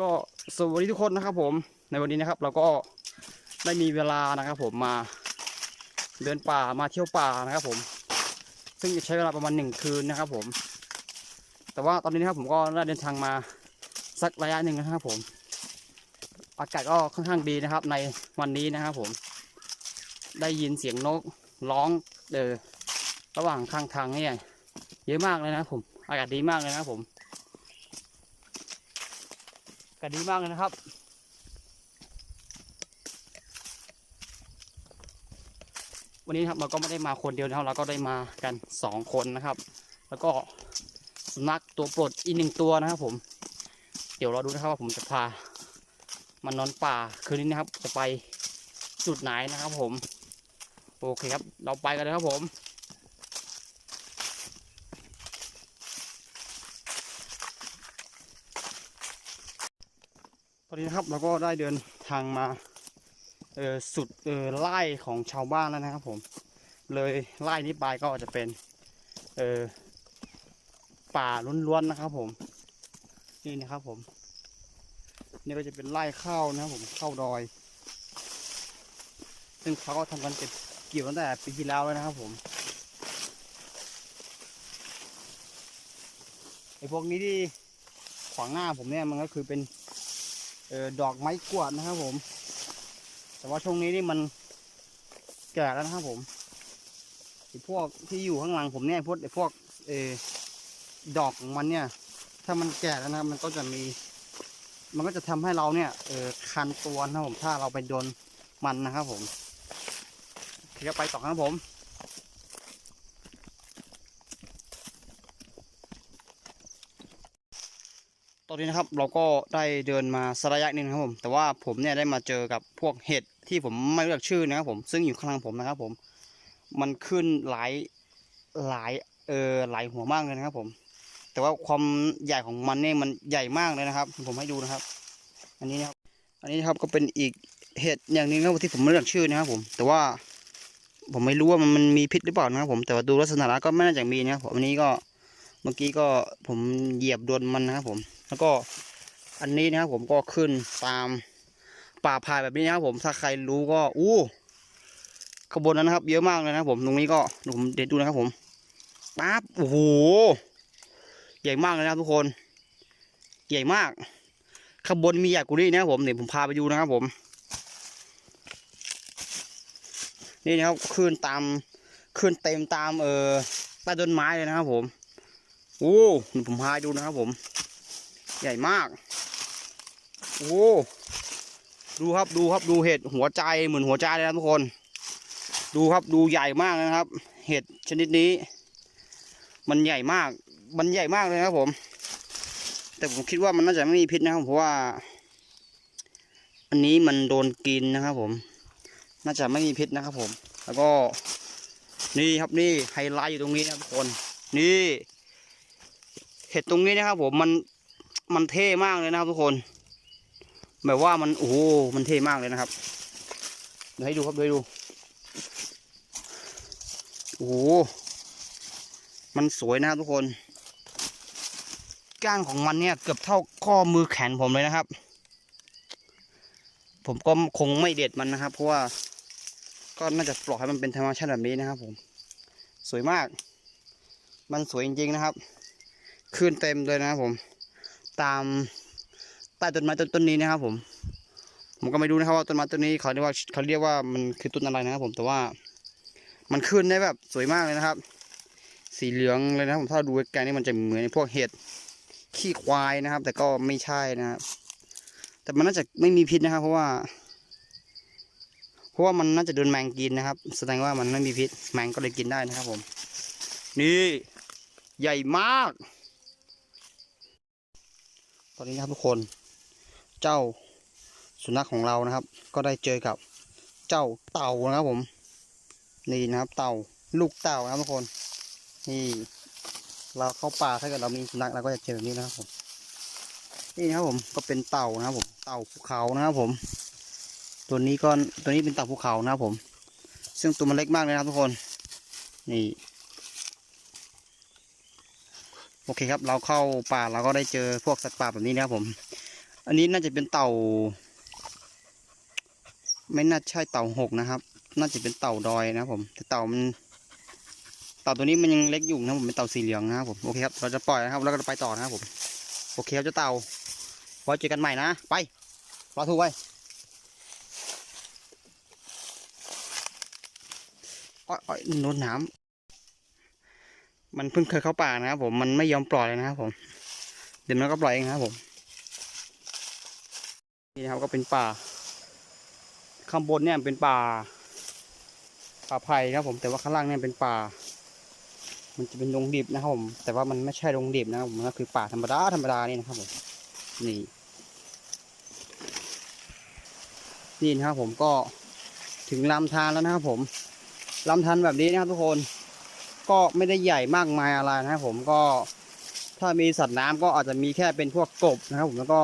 ก็สวัสดีทุกคนนะครับผมในวันนี้นะครับ เราก็ได้มีเวลานะครับ ผมมาเดินป่ามาเที่ยวป่านะครับ ผม ซึ่งจะใช้เวลาประมาณหนึ่งคืนนะครับ ผม แต่ว่าตอนนี้นะครับผมก็ได้เดินทางมาสักระยะหนึ่งนะครับ ผม อากาศก็ค่อนข้างดีนะครับ ในวันนี้นะครับ ผม ได้ยินเสียงนกร้องเออระหว่างข้างทางเนี่ยเยอะมากเลยนะครับผม อากาศดีมากเลยนะครับผมากาศดีมากเลยนะครับ วันนี้ครับเราก็ไม่ได้มาคนเดียวนะครับเราก็ได้มากันสองคนนะครับ แล้วก็สุนัขตัวโปรดอีกหนึ่งตัวนะครับ ผม เดี๋ยวเราดูนะครับว่าผมจะพา มันนอนป่าคืนนี้นะครับ จะไปจุดไหนนะครับ ผม โอเคครับ เราไปกันเลยครับผม อนนี้นะครับเราก็ได้เดินทางมาเออสุดเออไร่ของชาวบ้านแล้วนะครับผม เลยไร่นี้ไปก็จะเป็นเออป่าล้วนๆนะครับผมนี่นะครับผมนี่ก็จะเป็นไร่ข้าวนะครับผมข้าวดอย ซึ่งเขาก็ทำกันเก็บเกี่ยวตั้งแต่ปีที่แล้วแล้วนะครับผมไอ้พวกนี้ที่ขวางหน้าผมเนี่ยมันก็คือเป็น เออดอกไม้กวาดนะครับผม แต่ว่าช่วงนี้นี่มันแก่แล้วนะครับผมพวกที่อยู่ข้างหลังผมเนี่ยพวกไอ้พวกเออดอกของมันเนี่ย ถ้ามันแก่แล้วนะมันก็จะมี มันก็จะทำให้เราเนี่ยเออคันตัวนะครับผมถ้าเราไปโดนมันนะครับผมเคครับไปต่อครับผม อนนี้นะครับเราก็ได้เดินมาสระยะหนึงนะครับผม แต่ว่าผมเนี่ยได้มาเจอกับพวกเห็ดที่ผมไม่รู้จักชื่อนะครับผมซึ่งอยู่ข้างหลังผมนะครับผม มันขึ้นหลายหลายเออหลายหัวมากเลยนะครับผม แต่ว่าความใหญ่ของมันเนี่ยมันใหญ่มากเลยนะครับ ผมให้ดูนะครับ อันนี้นะครับอันนี้นะครับก็เป็นอีกเห็ดอย่างหนึงนะครับที่ผมไม่รู้จักชื่อนะครับผม แต่ว่าผมไม่รู้ว่ามันมันมีพิษหรือเปล่านะครับผมแต่ว่าดูลักษณะแล้วก็ไม่น่าจะมีนะครับผมอันนี้ก็เมื่อกี้ก็ผมเหยียบโดนมันนะครับผม แล้วก็อันนี้นะครับผมก็ขึ้นตามป่าพายแบบนี้นะครับผมถ้าใครรู้ก็อู้ขบวนนั้นนะครับ เยอะมากเลยนะครับผมตรงนี้ก็เดี๋ยวผมเด็ดดูนะครับผมปั๊บโอ้โหใหญ่มากเลยนะครับทุกคน ใหญ่มากขบวนมีใหญ่กว่านี้นะครับผมเดี๋ยวผมพาไปดูนะครับผม นี่นะครับขึ้นตามขึ้นเต็มตามเออใต้ต้นไม้เลยนะครับผมโอ้ผมพาดูนะครับผม ใหญ่มาก โอ้ ดูครับดูครับดูเห็ดหัวใจเหมือนหัวใจเลยนะทุกคน ดูครับดูใหญ่มากนะครับ เห็ดชนิดนี้ มันใหญ่มาก มันใหญ่มากเลยครับผม แต่ผมคิดว่ามันน่าจะไม่มีพิษนะครับเพราะว่า อันนี้มันโดนกินนะครับผม น่าจะไม่มีพิษนะครับผม แล้วก็นี่ครับนี่ไฮไลท์อยู่ตรงนี้นะทุกคน นี่ เห็ดตรงนี้นะครับผมมัน มันเท่มากเลยนะครับทุกคน แบบว่ามันโอ้โหมันเท่มากเลยนะครับเดี๋ยวให้ดูครับเดี๋ยวดูโอ้โหมันสวยนะครับทุกคน ก้านของมันเนี่ยเกือบเท่าข้อมือแขนผมเลยนะครับ ผมก็คงไม่เด็ดมันนะครับ เพราะว่าก็น่าจะปล่อยให้มันเป็นธรรมชาติแบบนี้นะครับ ผม สวยมาก มันสวยจริงๆนะครับขึ้นเต็มเลยนะครับผม ตามใต้ต้นไม้ต้นต้นนี้นะครับ ผม ผมก็ไม่รู้นะครับว่าต้นไม้ต้นนี้เขาเรียกว่าเขาเรียกว่ามันคือต้นอะไรนะครับ ผมแต่ว่า มันขึ้นได้แบบสวยมากเลยนะครับ สีเหลืองเลยนะครับผมถ้าดูไกลๆนี่มันจะเหมือนพวกเห็ดขี้ควายนะครับ แต่ก็ไม่ใช่นะครับ แต่มันน่าจะไม่มีพิษนะครับ เพราะว่า เพราะว่ามันน่าจะโดนแมงกินนะครับ แสดงว่ามันไม่มีพิษแมงก็เลยกินได้นะครับ ผม นี่ ใหญ่มาก ตอนนี้นะครับทุกคน เจ้าสุนัขของเรานะครับ ก็ได้เจอกับเจ้าเต่านะครับผม นี่นะครับ เต่าลูกเต่านะครับทุกคน นี่เราเข้าป่าถ้าเกิดเรามีสุนัขเราก็จะเจอแบบนี้นะครับผม นี่นะครับผมก็เป็นเต่านะครับผม เต่าภูเขานะครับผม ตัวนี้ก็ตัวนี้เป็นเต่าภูเขานะครับผม ซึ่งตัวมันเล็กมากเลยนะครับทุกคน นี่ โอเคครับ เราเข้าป่าเราก็ได้เจอพวกสัตว์ป่าแบบนี้นะครับผม อันนี้น่าจะเป็นเต่า ไม่น่าใช่เต่าหกนะครับ น่าจะเป็นเต่าดอยนะครับผมแต่เต่ามันเต่าตัวนี้มันยังเล็กอยู่นะผมเป็นเต่าสีเหลืองนะครับผมโอเคครับเราจะปล่อยนะครับแล้วก็ไปต่อนะครับผมโอเคครับเจ้าเต่าไว้เจอกันใหม่นะไปรอถูไว้อ้อยอ้อยโน้นน้ำ มันเพิ่งเคยเข้าป่านะครับผมมันไม่ยอมปล่อยเลยนะครับผมเดี๋ยวมันก็ปล่อยเองครับผม นี่นะครับก็เป็นป่า ข้างบนเนี่ยเป็นป่า ป่าไผ่นะครับผมแต่ว่าข้างล่างเนี่ยเป็นป่า มันจะเป็นดงดิบนะครับผม แต่ว่ามันไม่ใช่ดงดิบนะครับผมก็คือป่าธรรมดาธรรมดานี่นะครับผมนี่นี่นะครับผมก็ถึงลำธารแล้วนะครับผมลำธารแบบนี้นะครับทุกคน ก็ไม่ได้ใหญ่มากมายอะไรนะครับผมก็ถ้ามีสัตว์น้ำก็อาจจะมีแค่เป็นพวกกบนะครับ ผมแล้วก็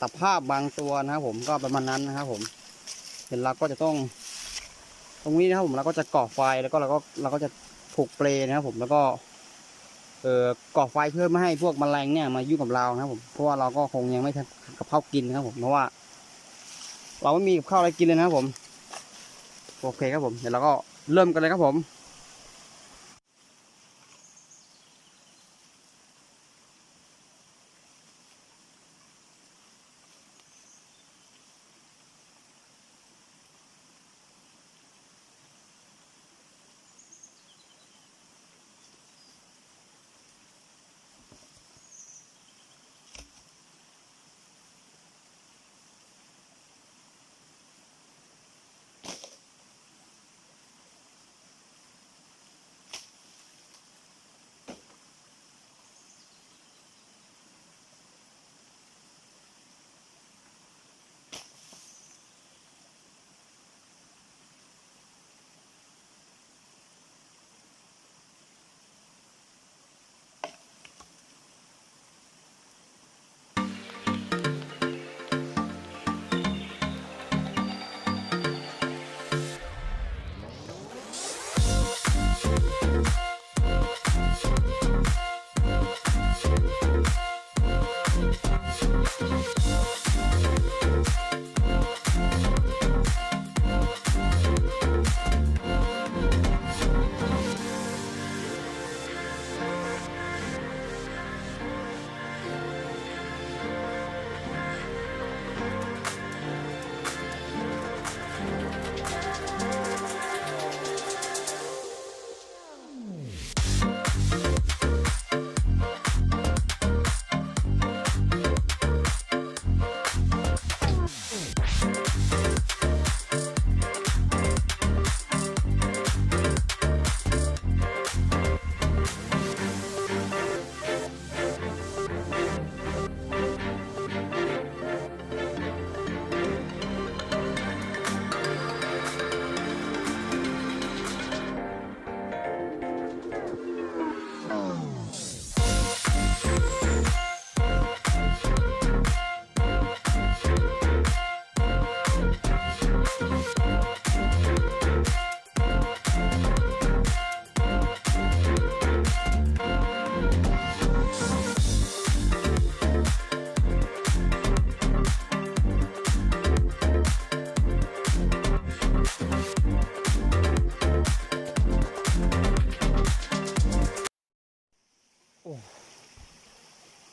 ตะภาพบางตัวนะครับ ผมก็ประมาณนั้นนะครับ ผมเห็นเราก็จะต้อง ตรงนี้นะครับ ผมเราก็จะก่อไฟแล้วก็เราก็เราก็จะผูกเปลนะครับ ผมแล้วก็ เอ่อก่อไฟเพื่อไม่ให้พวกแมลงเนี่ยมายุ่งกับเรานะครับผมเพราะว่าเราก็คงยังไม่ทำกับข้าวกินนะครับ ผมเพราะว่า เราไม่มีกับข้าวอะไรกินเลยนะครับผม โอเคครับผมเดี๋ยวเราก็เริ่มกันเลยครับผม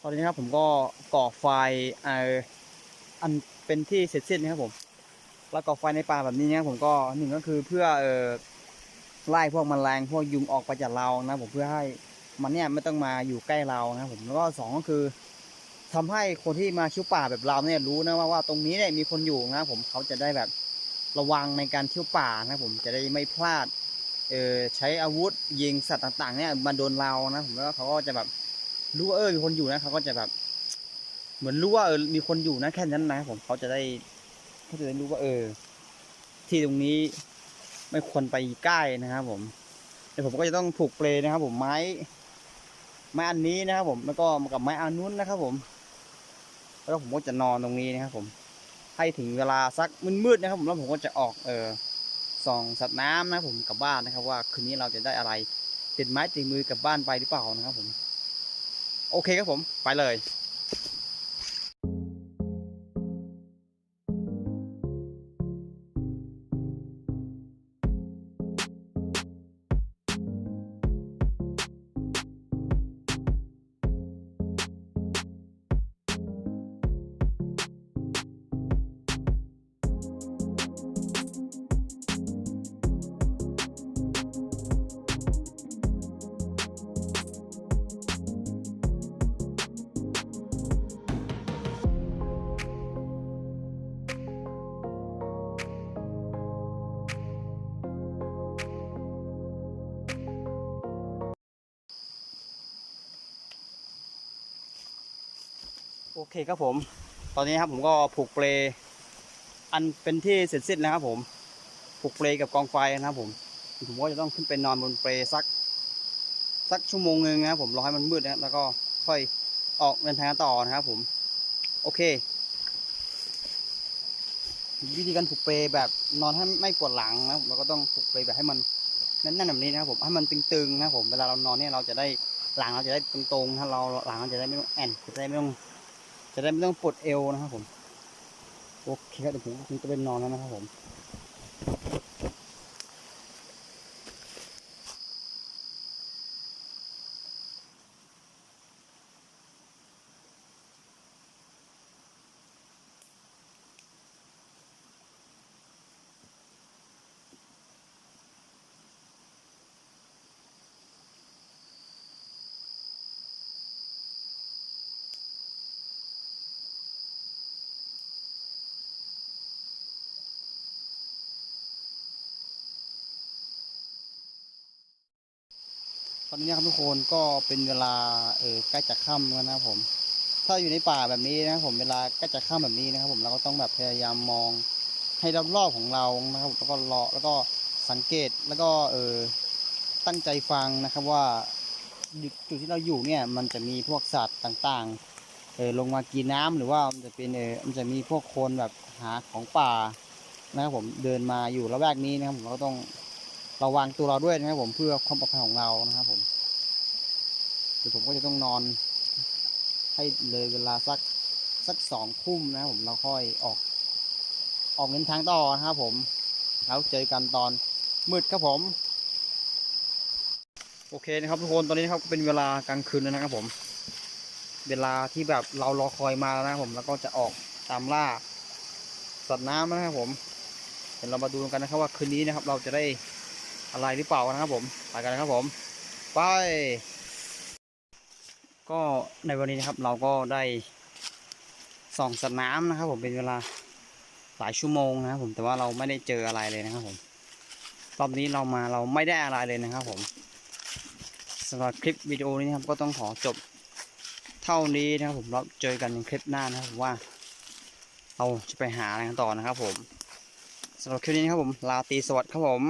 อนนี้นะครับผมก็ก่อไฟเอ่ออันเป็นที่เสร็จสิ้นนะครับผมแล้วก่อไฟในป่าแบบนี้นะผมก็หนึ่งก็คือเพื่อเออไล่พวกมแมลงพวกยุงออกไปจากเรานะผมเพื่อให้มันเนี่ยไม่ต้องมาอยู่ใกล้เรานะผมแล้วก็สองก็คือทำให้คนที่มาชิวป่าแบบเราเนี่ยรู้นะว่าว่าตรงนี้เนี่ยมีคนอยู่นะผมเขาจะได้แบบระวังในการเที่ยวป่านะผมจะได้ไม่พลาดเออใช้อาวุธยิงสัตว์ต่างๆเนี่ยมาโดนเรานะผมแล้วเขาก็จะแบบ รู้ว่าเออมีคนอยู่นะเขาก็จะแบบ เหมือนรู้ว่าเออมีคนอยู่นะแค่นั้นนะผมเขาจะได้เขาจะได้รู้ว่าเออ ที่ตรงนี้ไม่ควรไปใกล้นะครับผมเดี๋ยวผมก็จะต้องผูกเปลนะครับ ผมไม้ไม้อันนี้นะครับผมแล้วก็กับไม้อันนู้นนะครับ ผม แล้วผมก็จะนอนตรงนี้นะครับ ผม ให้ถึงเวลาสักมืดๆนะครับ ผมแล้วผมก็จะออกเออส่องสัตว์น้ำนะครับผมกลับบ้านนะครับ ว่าคืนนี้เราจะได้อะไรติดไม้ติดมือกลับบ้านไปหรือเปล่านะครับ ผม โอเคครับผม ไปเลย โอเคครับผม ตอนนี้ครับผมก็ผูกเปลอันเป็นที่เสร็จสิ้นแล้วครับผม ผูกเปลกับกองไฟนะครับผม ผมก็จะต้องขึ้นไปนอนบนเปลสัก สักชั่วโมงหนึ่งนะครับผมรอให้มันมืดนะครับแล้วก็ค่อยออกเดินทางต่อนะครับผม โอเค วิธีการผูกเปลแบบนอนให้ไม่ปวดหลังนะครับเราก็ต้องผูกเปลแบบให้มันแน่นๆแบบนี้นะครับผมให้มันตึงๆนะครับผมเวลาเรานอนเนี่ยเราจะได้หลังเราจะได้ตรงๆถ้าเราหลังเราจะได้ไม่ต้องแอนจะได้ไม่ต้อง จะได้ไม่ต้องปวดเอวนะครับผม โอเคครับเดี๋ยวผมคงจะไปนอนแล้วนะครับผม ตอนนี้นะครับทุกคนก็เป็นเวลาเออใกล้จะค่ำแล้วนะครับผม ถ้าอยู่ในป่าแบบนี้นะครับผมเวลาใกล้จะค่ำแบบนี้นะครับ ผมเราก็ต้องแบบพยายามมองให้รอบๆของเรานะครับ แล้วก็รอแล้วก็สังเกตแล้วก็เออตั้งใจฟังนะครับว่าจุดที่เราอยู่เนี่ยมันจะมีพวกสัตว์ต่างๆเออลงมากินน้ำหรือว่ามันจะเป็นเออมันจะมีพวกคนแบบหาของป่านะครับผมเดินมาอยู่ละแวกนี้นะครับผมเราก็ต้อง ระวังตัวเราด้วยนะครับผมเพื่อความปลอดภัยของเรานะครับผมเดี๋ยวผมก็จะต้องนอน ให้เลยเวลาสักสักสองทุ่มนะครับผมเราค่อยออก ออกเดินทางต่อนะครับผม แล้วเจอกันตอนมืดครับผม โอเคนะครับทุกคนตอนนี้นะครับก็เป็นเวลากลางคืนแล้วนะครับผม เวลาที่แบบเรารอคอยมาแล้วนะครับผมแล้วก็จะออกตามล่าสัตว์น้ำนะครับผมเดี๋ยวเรามาดูกันนะครับว่าคืนนี้นะครับ เราจะได้ อะไรหรือเปล่านะครับผมไปกันนะครับผมไป ก็ในวันนี้นะครับเราก็ได้ส่องสัตว์น้ำนะครับผมเป็นเวลาหลายชั่วโมงนะครับผมแต่ว่าเราไม่ได้เจออะไรเลยนะครับผมรอบนี้เรามาเราไม่ได้อะไรเลยนะครับผมสำหรับคลิปวิดีโอนี้นะครับก็ต้องขอจบเท่านี้นะครับผมเราเจอกันในคลิปหน้านะครับผมว่าเราจะไปหาอะไรกันต่อนะครับผมสำหรับคลิปนี้นะครับผมลาตีสวัสดิ์ครับผม